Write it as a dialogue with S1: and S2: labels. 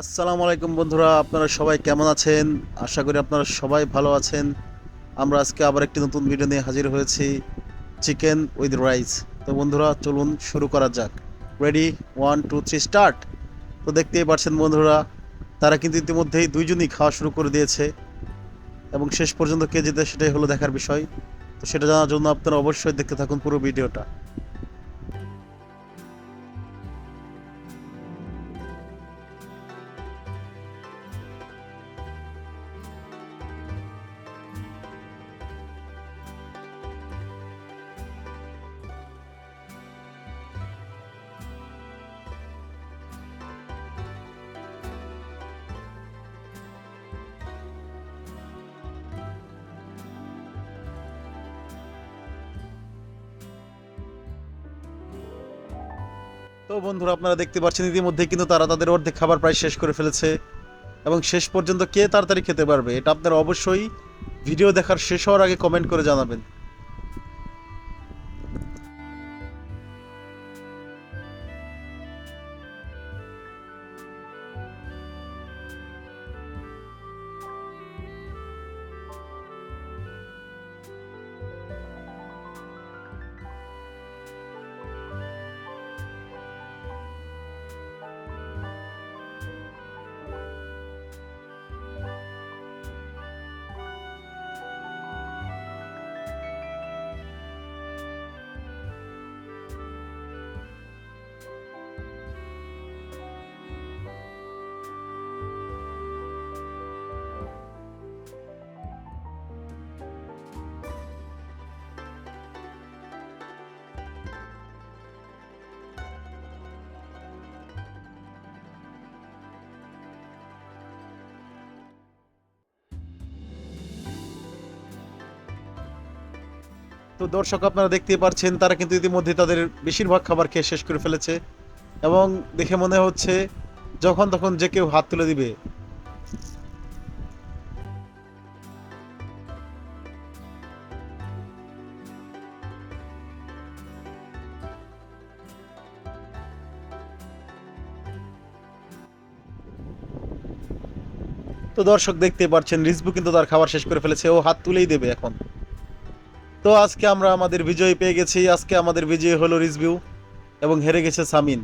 S1: আসসালামু আলাইকুম বন্ধুরা, আপনারা সবাই কেমন আছেন? আশা করি আপনারা সবাই ভালো আছেন। আমরা আজকে আবার একটি নতুন ভিডিও নিয়ে হাজির হয়েছি চিকেন উইথ রাইস তো বন্ধুরা, চলুন শুরু করা যাক। Ready one two three start তো দেখতেই পাচ্ছেন বন্ধুরা, তারা কিন্তু ইতিমধ্যেই দুইজনই খাওয়া শুরু করে দিয়েছে। এবং শেষ পর্যন্ত কে যেতে সেটাই হলো দেখার বিষয়। তো সেটা জানার জন্য আপনারা অবশ্যই দেখতে থাকুন পুরো ভিডিওটা তো বন্ধুরা, আপনারা দেখতে পাচ্ছেন ইতিমধ্যে কিন্তু তারা তাদের অর্ধেক খাবার প্রায় শেষ করে ফেলেছে এবং শেষ পর্যন্ত কে তাড়াতাড়ি খেতে পারবে, এটা আপনারা অবশ্যই ভিডিও দেখার শেষ হওয়ার আগে কমেন্ট করে জানাবেন। তো দর্শক আপনারা দেখতে পাচ্ছেন তারা কিন্তু ইতিমধ্যে তাদের বেশিরভাগ খাবার খেয়ে শেষ করে ফেলেছে। এবং দেখে মনে হচ্ছে যখন তখন যে কেউ হাত তুলে দিবে। তো দর্শক দেখতেই পাচ্ছেন রিজবু কিন্তু তার খাবার শেষ করে ফেলেছে, ও হাত তুলেই দেবে এখন। তো আজকে আমরা আমাদের বিজয় পেয়ে গেছি। আজকে আমাদের বিজয় হলো রিজভিউ এবং হেরে গেছে সামিন।